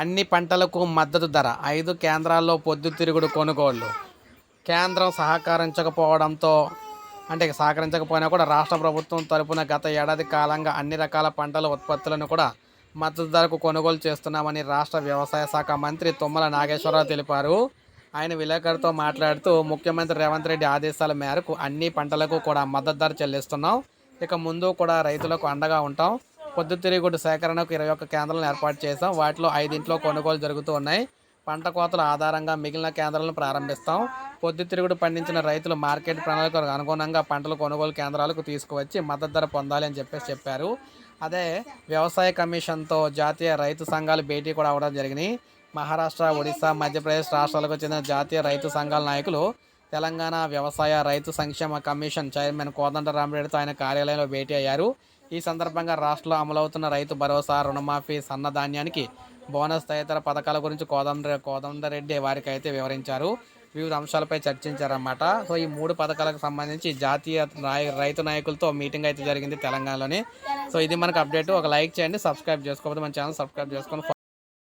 అన్ని పంటలకు మద్దతు ధర. ఐదు కేంద్రాల్లో పొద్దుతిరుగుడు కొనుగోళ్ళు. కేంద్రం సహకరించకపోవడంతో అంటే సహకరించకపోయినా కూడా రాష్ట్ర ప్రభుత్వం తరపున గత ఏడాది కాలంగా అన్ని రకాల పంటల ఉత్పత్తులను కూడా మద్దతు ధరకు కొనుగోలు చేస్తున్నామని రాష్ట్ర వ్యవసాయ శాఖ మంత్రి తుమ్మల నాగేశ్వరరావు తెలిపారు. ఆయన విలేకరులతో మాట్లాడుతూ ముఖ్యమంత్రి రేవంత్ రెడ్డి ఆదేశాల మేరకు అన్ని పంటలకు కూడా మద్దతు ధర చెల్లిస్తున్నాం. ఇక ముందు కూడా రైతులకు అండగా ఉంటాం. పొద్దుతిరుగుడు సేకరణకు ఇరవై ఒక్క కేంద్రాలను ఏర్పాటు చేశాం. వాటిలో ఐదింట్లో కొనుగోలు జరుగుతూ ఉన్నాయి. పంట కోతల ఆధారంగా మిగిలిన కేంద్రాలను ప్రారంభిస్తాం. పొద్దుతిరుగుడు పండించిన రైతులు మార్కెట్ ప్రణాళికలకు అనుగుణంగా పంటల కొనుగోలు కేంద్రాలకు తీసుకువచ్చి మద్దతు ధర పొందాలి అని చెప్పేసి చెప్పారు. అదే వ్యవసాయ కమిషన్తో జాతీయ రైతు సంఘాలు భేటీ కూడా అవ్వడం జరిగినాయి మహారాష్ట్ర ఒడిశా మధ్యప్రదేశ్ రాష్ట్రాలకు చెందిన జాతీయ రైతు సంఘాల నాయకులు తెలంగాణ వ్యవసాయ రైతు సంక్షేమ కమిషన్ చైర్మన్ కోదండరామరెడ్డితో ఆయన కార్యాలయంలో భేటీ అయ్యారు. ఈ సందర్భంగా రాష్ట్రంలో అమలవుతున్న రైతు భరోసా రుణమాఫీ సన్నధాన్యానికి బోనస్ తదితర పథకాల గురించి కోదండ కోదండరెడ్డి వారికి అయితే వివరించారు. వివిధ అంశాలపై చర్చించారన్నమాట. సో ఈ మూడు పథకాలకు సంబంధించి జాతీయ నాయ- రైతు నాయకులతో మీటింగ్ అయితే జరిగింది తెలంగాణలోని. సో ఇది మనకు అప్డేట్. ఒక లైక్ చేయండి సబ్స్క్రైబ్ చేసుకోకపోతే మన ఛానల్ సబ్స్క్రైబ్ చేసుకొని